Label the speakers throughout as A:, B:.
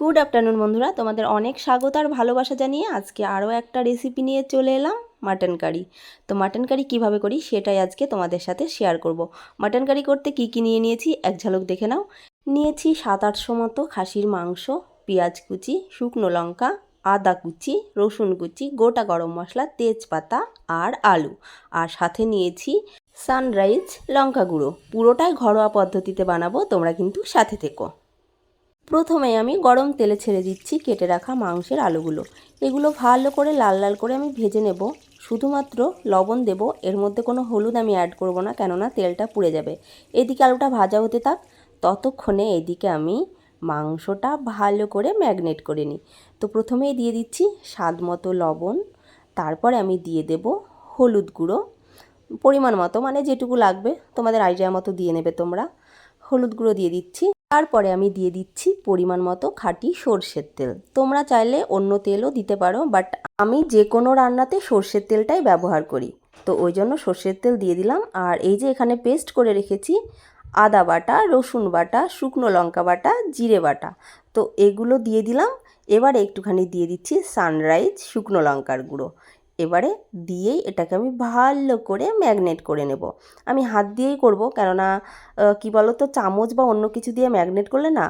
A: Good afternoon বন্ধুরা। তোমাদের অনেক স্বাগত আর ভালোবাসা জানিয়ে আজকে আরও একটা রেসিপি নিয়ে চলে এলাম মাটন কারি তো মাটন কারি কীভাবে করি সেটাই আজকে তোমাদের সাথে শেয়ার করব। মাটন কারি করতে কি কি নিয়ে নিয়েছি এক ঝালক দেখে নাও। নিয়েছি সাত আটশো মতো খাসির মাংস, পেঁয়াজ কুচি, শুকনো লঙ্কা, আদা কুচি, রসুন কুচি, গোটা গরম মশলা, তেজপাতা আর আলু। আর সাথে নিয়েছি সানরাইজ লঙ্কা গুঁড়ো। পুরোটাই ঘরোয়া পদ্ধতিতে বানাবো, তোমরা কিন্তু সাথে থেকো। প্রথমে আমি গরম তেলে ছেড়ে দিচ্ছি কেটে রাখা মাংসের আলুগুলো। এগুলো ভালো করে লাল লাল করে আমি ভেজে নেব। শুধুমাত্র লবণ দেব। এর মধ্যে কোনো হলুদ আমি অ্যাড করব না, কেননা তেলটা পুড়ে যাবে। এদিকে আলুটা ভাজা হতে থাক। ততক্ষণে এদিকে আমি মাংসটা ভালো করে ম্যাগনেট করে নিই। তো প্রথমেই দিয়ে দিচ্ছি স্বাদ মতো লবণ। তারপরে আমি দিয়ে দেব হলুদ গুঁড়ো। পরিমাণ মতো মানে যেটুকু লাগবে, তোমাদের আইডিয়া মতো দিয়ে নেবে তোমরা। হলুদ গুঁড়ো দিয়ে দিচ্ছি তারপরে আমি দিয়ে দিচ্ছি পরিমাণ মতো খাঁটি সর্ষের তেল। তোমরা চাইলে অন্য তেলও দিতে পারো বাট আমি যে কোনো রান্নাতে সর্ষের তেলটাই ব্যবহার করি। তো ওই জন্য সর্ষের তেল দিয়ে দিলাম, আর এই যে এখানে পেস্ট করে রেখেছি আদা বাটা, রসুন বাটা, শুকনো লঙ্কা বাটা, জিরে বাটা। তো এগুলো দিয়ে দিলাম, এবারে একটুখানি দিয়ে দিচ্ছি সানরাইজ শুকনো লঙ্কার গুঁড়ো। এবারে দিয়েই এটাকে আমি ভালো করে ম্যাগনেট করে নেব। আমি হাত দিয়েই করব কেননা কি বলো তো চামচ বা অন্য কিছু দিয়ে ম্যাগনেট করলে না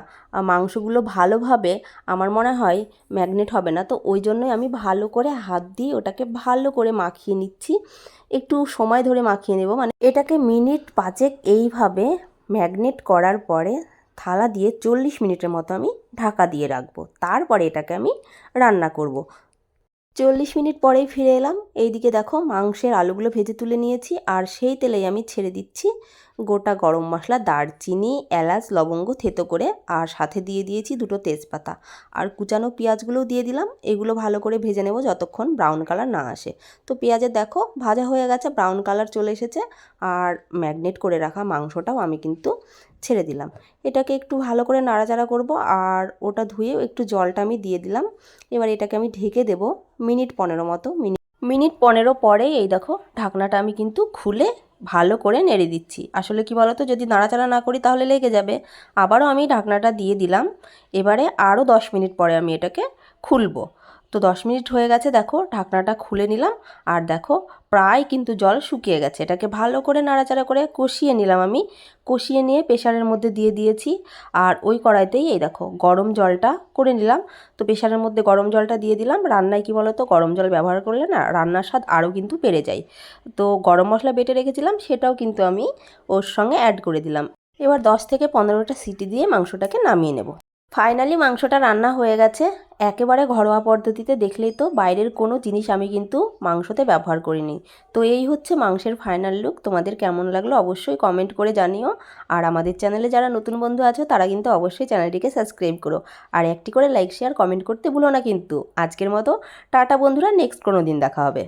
A: মাংসগুলো ভালোভাবে আমার মনে হয় ম্যাগনেট হবে না। তো ওই জন্যই আমি ভালো করে হাত দিয়ে ওটাকে ভালো করে মাখিয়ে নিচ্ছি। একটু সময় ধরে মাখিয়ে নেব। মানে এটাকে মিনিট পাঁচেক এইভাবে ম্যাগনেট করার পরে থালা দিয়ে চল্লিশ মিনিটের মতো আমি ঢাকা দিয়ে রাখব। তারপরে এটাকে আমি রান্না করব। চল্লিশ মিনিট পরেই ফিরে এলাম। এইদিকে দেখো মাংসের আলুগুলো ভেজে তুলে নিয়েছি আর সেই তেলেই আমি ছেড়ে দিচ্ছি গোটা গরম মশলা, দারচিনি, এলাচ, লবঙ্গ থেতো করে আর সাথে দিয়ে দিয়েছি দুটো তেজপাতা। আর কুচানো পেঁয়াজগুলোও দিয়ে দিলাম। এগুলো ভালো করে ভেজে নেব যতক্ষণ ব্রাউন কালার না আসে। তো পেঁয়াজের দেখো ভাজা হয়ে গেছে, ব্রাউন কালার চলে এসেছে আর ম্যাগনেট করে রাখা মাংসটাও আমি কিন্তু ছেড়ে দিলাম। এটাকে একটু ভালো করে নাড়াচাড়া করব আর ওটা ধুয়ে একটু জলটা আমি দিয়ে দিলাম। এবার এটাকে আমি ঢেকে দেব মিনিট পনেরো মতো। মিনিট মিনিট পনেরো পরে এই দেখো ঢাকনাটা আমি কিন্তু খুলে ভালো করে নেড়ে দিচ্ছি। আসলে কি বলতো, যদি নাড়াচাড়া না করি তাহলে লেগে যাবে। আবারও আমি ঢাকনাটা দিয়ে দিলাম। এবারে আরও দশ মিনিট পরে আমি এটাকে খুলবো। তো দশ মিনিট হয়ে গেছে, দেখো ঢাকনাটা খুলে নিলাম। আর দেখো প্রায় কিন্তু জল শুকিয়ে গেছে। এটাকে ভালো করে নাড়াচাড়া করে কষিয়ে নিলাম আমি। কষিয়ে নিয়ে প্রেশারের মধ্যে দিয়ে দিয়েছি। আর ওই কড়াইতেই এই দেখো গরম জলটা করে নিলাম। তো প্রেশারের মধ্যে গরম জলটা দিয়ে দিলাম। রান্নায় কি বলো তো গরম জল ব্যবহার করলে না রান্নার স্বাদ আরও কিন্তু বেড়ে যায়। তো গরম মশলা বেটে রেখেছিলাম, সেটাও কিন্তু আমি ওর সঙ্গে অ্যাড করে দিলাম। এবার দশ থেকে পনেরোটা সিটি দিয়ে মাংসটাকে নামিয়ে নেব। ফাইনালি মাংসটা রান্না হয়ে গেছে। একেবারে ঘরোয়া পদ্ধতিতে দেখলেই তো বাইরের কোনো জিনিস আমি কিন্তু মাংসতে ব্যবহার করিনি। তো এই হচ্ছে মাংসের ফাইনাল লুক তোমাদের কেমন লাগল অবশ্যই কমেন্ট করে জানিও। আর আমাদের চ্যানেলে যারা নতুন বন্ধু আছো, তারা কিন্তু অবশ্যই চ্যানেলটিকে সাবস্ক্রাইব করো। আর একটি করে লাইক শেয়ার কমেন্ট করতে ভুলো না কিন্তু। আজকের মতো। টাটা বন্ধুরা নেক্সট কোনো দিন দেখা হবে।